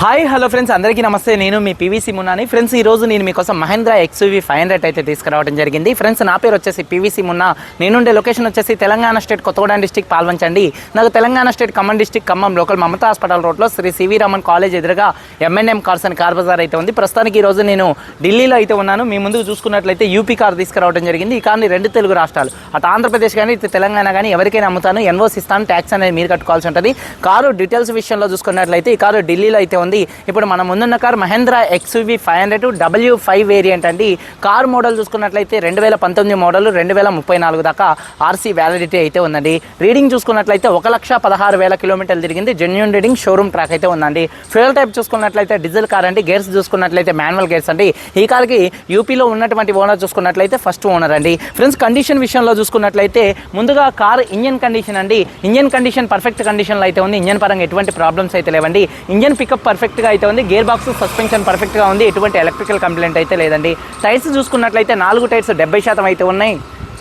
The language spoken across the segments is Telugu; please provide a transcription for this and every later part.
Hi hello friends. అందరికీ నమస్తే. నేను మీ పీవీసీ మున్నాని ఫ్రెండ్స్ ఈ రోజు నేను మీకోసం మహేంద్ర ఎక్స్యూవీ ఫైవ్ హండ్రెడ్ అయితే తీసుకురావడం జరిగింది. ఫ్రెండ్స్ నా పేరు వచ్చేసి పీవీసీ మున్నా నేనుండే లొకేషన్ వచ్చేసి తెలంగాణ స్టేట్ కొత్తగూడెం డిస్టిక్ పాల్వంచండి. నాకు Telangana state Khammam district Khammam local Mamata hospital రోడ్లో Shri C V Raman college ఎదురుగా ఎంఎన్ఎం కార్స్ అని కార్ బజార్ అయితే ఉంది. ప్రస్తుతానికి ఈ రోజు నేను ఢిల్లీలో అయితే ఉన్నాను. మీ ముందుకు చూసుకున్నట్లయితే యూపీ కార్ తీసుకురావడం జరిగింది. ఈ కార్ని రెండు తెలుగు రాష్ట్రాలు అటు ఆంధ్రప్రదేశ్ కానీ ఇటు తెలంగాణ కానీ ఎవరికైనా అమ్ముతాను. ఎన్ఓసి ఇస్తాను ట్యాక్స్ అనేది మీరు కట్టుకోవాల్సి ఉంటుంది. కారు డీటెయిల్స్ విషయంలో చూసుకున్నట్లయితే ఈ కారు ఢిల్లీలో అయితే ఉంది. ఇప్పుడు మన ముందున్న car Mahindra XUV five hundred W five variant అండి. కార్ మోడల్ చూసుకున్నట్లయితే రెండు వేల పంతొమ్మిది మోడల్ రెండు వేల ముప్పై నాలుగు దాకా ఆర్సీ వ్యాలిడిటీ అయితే ఉందండి. రీడింగ్ చూసుకున్నట్లయితే ఒక లక్ష పదహారు వేల కిలోమీటర్లు తిరిగింది. జెన్యున్ రీడింగ్ షోరూమ్ ట్రాక్ అయితే ఉందండి. ఫ్యూయల్ టైప్ చూసుకున్నట్లయితే డీజిల్ కార్ అండి. గేర్స్ చూసుకున్నట్లయితే మాన్యువల్ గేర్స్ అండి. ఈ కార్కి యూపీలో ఉన్నటువంటి ఓనర్ చూసుకున్నట్లయితే ఫస్ట్ ఓనర్ అండి. ఫ్రెండ్స్ కండిషన్ విషయంలో చూసుకున్నట్లయితే ముందుగా కార్ ఇంజన్ కండిషన్ అండి. ఇంజన్ కండిషన్ పర్ఫెక్ట్ కండిషన్లో అయితే ఉంది. ఇంజన్ పరంగా ఎటువంటి ప్రాబ్లమ్స్ అయితే లేవండి. ఇంజన్ పికప్ పర్ఫెక్ట్గా అయితే ఉంది. గేర్ బాక్స్ సస్పెన్షన్ పర్ఫెక్ట్గా ఉంది. ఎటువంటి ఎలక్ట్రికల్ కంప్లైంట్ అయితే లేదండి. టైర్స్ చూసుకున్నట్లయితే నాలుగు టైర్స్ డెబ్బై శాతం అయితే ఉన్నాయి.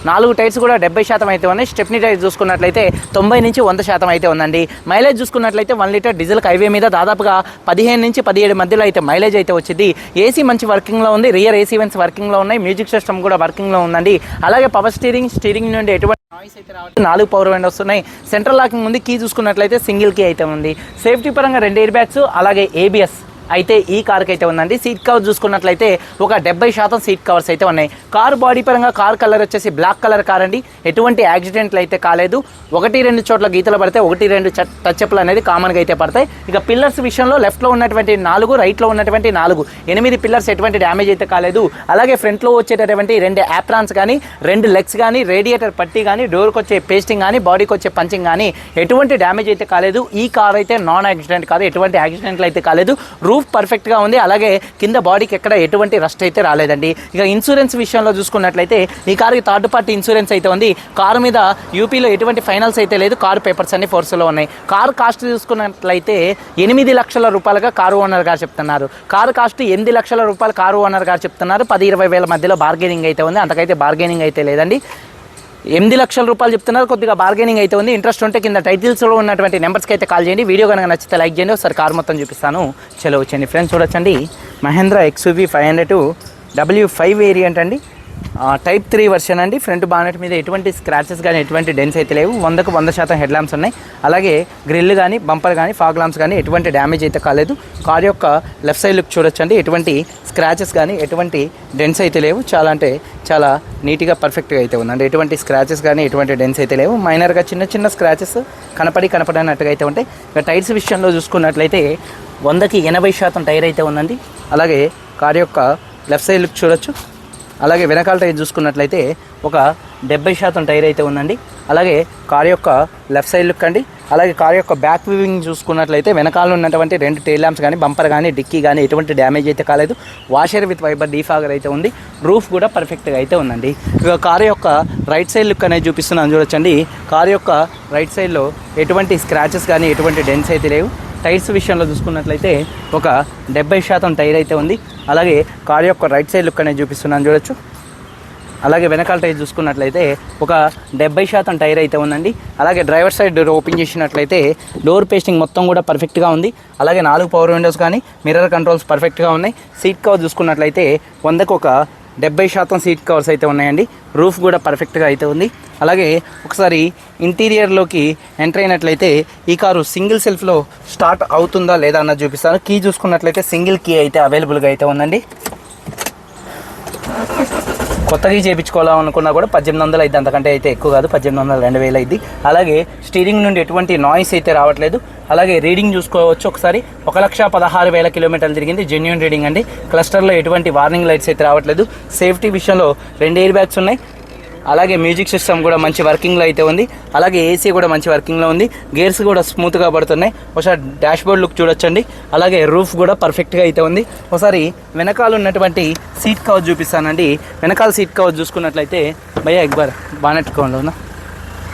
నాలుగు టైర్స్ కూడా డెబ్బై శాతం అయితే ఉన్నాయి. స్టెప్నీ టైర్ చూసుకున్నట్లయితే తొంభై నుంచి వంద శాతం అయితే ఉందండి. మైలేజ్ చూసుకున్నట్లయితే వన్ లీటర్ డీజిల్ హైవే మీద దాదాపుగా పదిహేను నుంచి పదిహేడు మధ్యలో అయితే మైలేజ్ అయితే వచ్చింది. ఏసీ మంచి వర్కింగ్లో ఉంది. రియర్ ఏసీ వెన్స్ వర్కింగ్లో ఉన్నాయి. మ్యూజిక్ సిస్టమ్ కూడా వర్కింగ్లో ఉందండి. అలాగే పవర్ స్టీరింగ్ స్టీరింగ్ నుండి ఎటువంటి నాయిస్ అయితే రావట్లేదు. నాలుగు పవర్ విండోస్ వస్తున్నాయి సెంట్రల్ లాకింగ్ ఉంది. కీ చూసుకున్నట్లయితే సింగిల్ కీ అయితే ఉంది. సేఫ్టీ పరంగా రెండు ఎయిర్ బ్యాగ్స్ అలాగే ఏబిఎస్ అయితే ఈ కార్కి అయితే ఉందండి. సీట్ కవర్ చూసుకున్నట్లయితే ఒక డెబ్బై శాతం సీట్ కవర్స్ అయితే ఉన్నాయి. కార్ బాడీ పరంగా కార్ కలర్ వచ్చేసి బ్లాక్ కలర్ కార్ అండి. ఎటువంటి యాక్సిడెంట్లు అయితే కాలేదు. ఒకటి రెండు చోట్ల గీతలు పడితే ఒకటి రెండు టచ్అప్లు అనేది కామన్గా అయితే పడతాయి. ఇక పిల్లర్స్ విషయంలో లెఫ్ట్లో ఉన్నటువంటి నాలుగు రైట్లో ఉన్నటువంటి నాలుగు. ఎనిమిది పిల్లర్స్ ఎటువంటి డ్యామేజ్ అయితే కాలేదు. అలాగే ఫ్రంట్లో వచ్చేటటువంటి రెండు యాప్రాన్స్ కానీ రెండు లెగ్స్ కానీ రేడియేటర్ పట్టి కానీ డోర్కి వచ్చే పేస్టింగ్ కానీ బాడీకి వచ్చే పంచింగ్ కానీ ఎటువంటి డ్యామేజ్ అయితే కాలేదు. ఈ కార్ అయితే నాన్ యాక్సిడెంట్ కాదు. ఎటువంటి యాక్సిడెంట్లు అయితే కాలేదు. రూఫ్ పర్ఫెక్ట్గా ఉంది. అలాగే కింద బాడీకి ఎక్కడ ఎటువంటి రస్ట్ అయితే రాలేదండి. ఇక ఇన్సూరెన్స్ విషయంలో చూసుకున్నట్లయితే ఈ కారుకి థర్డ్ పార్టీ ఇన్సూరెన్స్ అయితే ఉంది. కారు మీద యూపీలో ఎటువంటి ఫైనల్స్ అయితే లేదు. కారు పేపర్స్ అన్ని ఫోర్స్లో ఉన్నాయి. కారు కాస్ట్ చూసుకున్నట్లయితే ఎనిమిది లక్షల రూపాయలుగా కారు ఓనర్ గారు చెప్తున్నారు. కారు కాస్ట్ ఎనిమిది లక్షల రూపాయలు కారు ఓనర్ గారు చెప్తున్నారు. పది ఇరవై వేల మధ్యలో బార్గెనింగ్ అయితే ఉంది. అంతకైతే బార్గెనింగ్ అయితే లేదండి. ఎనిమిది లక్షల రూపాయలు చెప్తున్నారు. కొద్దిగా బార్గెనింగ్ అయితే ఉంది. ఇంట్రెస్ట్ ఉంటే కింద టైటిల్స్లో ఉన్నటువంటి నెంబర్స్కి అయితే కాల్ చేయండి. వీడియో కనుక నచ్చితే లైక్ చేయండి. ఒకసారి కార్ మొత్తం చూపిస్తాను. చలో వచ్చండి ఫ్రెండ్స్ చూడొచ్చండి. Mahindra XUV five hundred W five variant అండి. టైప్ త్రీ వర్షన్ అండి. ఫ్రంట్ బానెట్ మీద ఎటువంటి స్క్రాచెస్ కానీ ఎటువంటి డెన్స్ అయితే లేవు. వందకు వంద శాతం హెడ్ ల్యాంప్స్ ఉన్నాయి. అలాగే గ్రిల్ కానీ బంపర్ కానీ ఫాగ్ ల్యాంప్స్ కానీ ఎటువంటి డ్యామేజ్ అయితే కాలేదు. కార్ యొక్క లెఫ్ట్ సైడ్ లుక్ చూడొచ్చండి. ఎటువంటి స్క్రాచెస్ కానీ ఎటువంటి డెన్స్ అయితే లేవు. చాలా అంటే చాలా నీట్గా పర్ఫెక్ట్గా అయితే ఉందండి. ఎటువంటి స్క్రాచెస్ కానీ ఎటువంటి డెన్స్ అయితే లేవు. మైనర్గా చిన్న చిన్న స్క్రాచెస్ కనపడి కనపడనట్టుగా అయితే ఉంటాయి. ఇక టైర్స్ విషయంలో చూసుకున్నట్లయితే వందకి ఎనభై శాతం టైర్ అయితే ఉందండి. అలాగే కార్ యొక్క లెఫ్ట్ సైడ్ లుక్ చూడొచ్చు. అలాగే వెనకాల టైర్ చూసుకున్నట్లయితే ఒక డెబ్బై శాతం టైర్ అయితే ఉందండి. అలాగే కార్ యొక్క లెఫ్ట్ సైడ్ లుక్ అండి. అలాగే కార్ యొక్క బ్యాక్ వ్యూవింగ్ చూసుకున్నట్లయితే వెనకాల ఉన్నటువంటి రెండు టైల్ ల్యాంప్స్ కానీ బంపర్ కానీ డిక్కీ కానీ ఎటువంటి డ్యామేజ్ అయితే కాలేదు. వాషర్ విత్ వైబర్ డీఫాగర్ అయితే ఉంది. రూఫ్ కూడా పర్ఫెక్ట్గా అయితే ఉందండి. ఇక కార్ యొక్క రైట్ సైడ్ లుక్ అనేది చూపిస్తున్నాను. చూడొచ్చండి. కార్ యొక్క రైట్ సైడ్లో ఎటువంటి స్క్రాచెస్ కానీ ఎటువంటి డెన్స్ అయితే లేవు. టైర్స్ విషయంలో చూసుకున్నట్లయితే ఒక డెబ్బై శాతం టైర్ అయితే ఉంది. అలాగే కార్ యొక్క రైట్ సైడ్ లుక్ అనేది చూపిస్తున్నాను చూడొచ్చు. అలాగే వెనకాల టైర్ చూసుకున్నట్లయితే ఒక డెబ్బై శాతం టైర్ అయితే ఉందండి. అలాగే డ్రైవర్ సైడ్ డోర్ ఓపెన్ చేసినట్లయితే డోర్ పేస్టింగ్ మొత్తం కూడా పర్ఫెక్ట్గా ఉంది. అలాగే నాలుగు పవర్ విండోస్ కానీ మిర్రర్ కంట్రోల్స్ పర్ఫెక్ట్గా ఉన్నాయి. సీట్ కవర్ చూసుకున్నట్లయితే వందకు ఒక డెబ్బై శాతం సీట్ కవర్స్ అయితే ఉన్నాయండి. రూఫ్ కూడా పర్ఫెక్ట్గా అయితే ఉంది. అలాగే ఒకసారి ఇంటీరియర్లోకి ఎంటర్ అయినట్లయితే ఈ కారు సింగిల్ సెల్ఫ్లో స్టార్ట్ అవుతుందా లేదా అన్నది చూపిస్తాను. కీ చూసుకున్నట్లయితే సింగిల్ కీ అయితే అవైలబుల్గా అయితే ఉందండి. కొత్తగా చేయించుకోవాలనుకున్నా కూడా పద్దెనిమిది వందలు అయితే అంతకంటే అయితే ఎక్కువ కాదు. పద్దెనిమిది వందలు రెండు వేలు అయింది. అలాగే స్టీరింగ్ నుండి ఎటువంటి నాయిస్ అయితే రావట్లేదు. అలాగే రీడింగ్ చూసుకోవచ్చు ఒకసారి. ఒక లక్ష పదహారు వేల కిలోమీటర్లు తిరిగింది. జెన్యున్ రీడింగ్ అండి. క్లస్టర్లో ఎటువంటి వార్నింగ్ లైట్స్ అయితే రావట్లేదు. సేఫ్టీ విషయంలో రెండు ఎయిర్ బ్యాగ్స్ ఉన్నాయి. అలాగే మ్యూజిక్ సిస్టమ్ కూడా మంచి వర్కింగ్లో అయితే ఉంది. అలాగే ఏసీ కూడా మంచి వర్కింగ్లో ఉంది. గేర్స్ కూడా స్మూత్గా పడుతున్నాయి. ఒకసారి డాష్ బోర్డ్ లుక్ చూడొచ్చండి. అలాగే రూఫ్ కూడా పర్ఫెక్ట్గా అయితే ఉంది. ఒకసారి వెనకాల ఉన్నటువంటి సీట్ కవర్ చూపిస్తానండి. వెనకాల సీట్ కవర్ చూసుకున్నట్లయితే భయ్యా ఎక్బార్ బానెట్టుకోండి ఉన్నా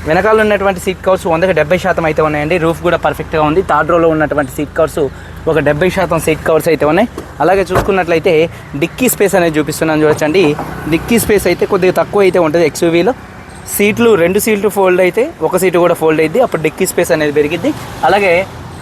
వెనకాల ఉన్నటువంటి సీట్ కవర్స్ వందకి డెబ్బై శాతం అయితే ఉన్నాయండి. రూఫ్ కూడా పర్ఫెక్ట్గా ఉంది. థర్డ్ రోలో ఉన్నటువంటి సీట్ కవర్స్ ఒక డెబ్బై శాతం సీట్ కవర్స్ అయితే ఉన్నాయి. అలాగే చూసుకున్నట్లయితే డిక్కీ స్పేస్ అనేది చూపిస్తున్నాను చూడొచ్చండి. డిక్కీ స్పేస్ అయితే కొద్దిగా తక్కువ అయితే ఉంటుంది ఎక్స్యూవీలో సీట్లు రెండు సీట్లు ఫోల్డ్ అయితే ఒక సీటు కూడా ఫోల్డ్ అయింది అప్పుడు డిక్కీ స్పేస్ అనేది పెరిగిద్ది. అలాగే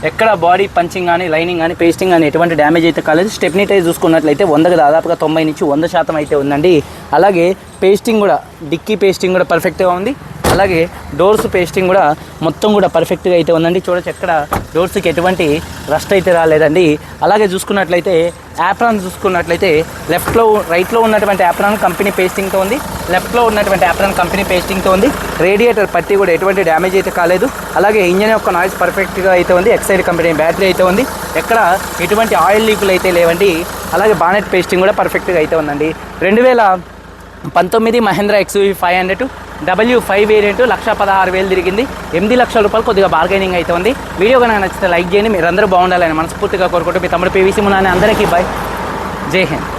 ఎక్కడ బాడీ పంచింగ్ కానీ లైనింగ్ కానీ పేస్టింగ్ కానీ ఎటువంటి డ్యామేజ్ అయితే కాలేదు. స్టెప్నీ టైర్ చూసుకున్నట్లయితే వందకు దాదాపుగా తొంభై నుంచి వంద శాతం అయితే ఉందండి. అలాగే పేస్టింగ్ కూడా డిక్కీ పేస్టింగ్ కూడా పర్ఫెక్ట్గా ఉంది. అలాగే డోర్స్ పేస్టింగ్ కూడా మొత్తం కూడా పర్ఫెక్ట్గా అయితే ఉందండి. చూడొచ్చు ఎక్కడ డోర్స్కి ఎటువంటి రస్ట్ అయితే రాలేదండి. అలాగే చూసుకున్నట్లయితే యాప్రాన్ చూసుకున్నట్లయితే లెఫ్ట్లో రైట్లో ఉన్నటువంటి యాప్రాన్ కంపెనీ పేస్టింగ్తో ఉంది. లెఫ్ట్లో ఉన్నటువంటి యాప్రాన్ కంపెనీ పేస్టింగ్తో ఉంది. రేడియేటర్ పట్టి కూడా ఎటువంటి డ్యామేజ్ అయితే కాలేదు. అలాగే ఇంజన్ యొక్క నాయిస్ పర్ఫెక్ట్గా అయితే ఉంది. ఎక్సైడ్ కంపెనీ బ్యాటరీ అయితే ఉంది. ఎక్కడ ఎటువంటి ఆయిల్ లీకులు అయితే లేవండి. అలాగే బానెట్ పేస్టింగ్ కూడా పర్ఫెక్ట్గా అయితే ఉందండి. రెండు వేల పంతొమ్మిది Mahindra XUV five hundred W five variant lakh పదహారు వేలు తిరిగింది. ఎనిమిది లక్షల రూపాయలు కొద్దిగా బార్గెనింగ్ అయితే ఉంది. వీడియో కనుక నచ్చితే లైక్ చేయండి. మీరు అందరూ బాగుండాలని మనస్ఫూర్తిగా కోరుకుంటూ మీ తమ్ముడు పివిసి మునాని అందరికీ బాయ్ జై హింద్.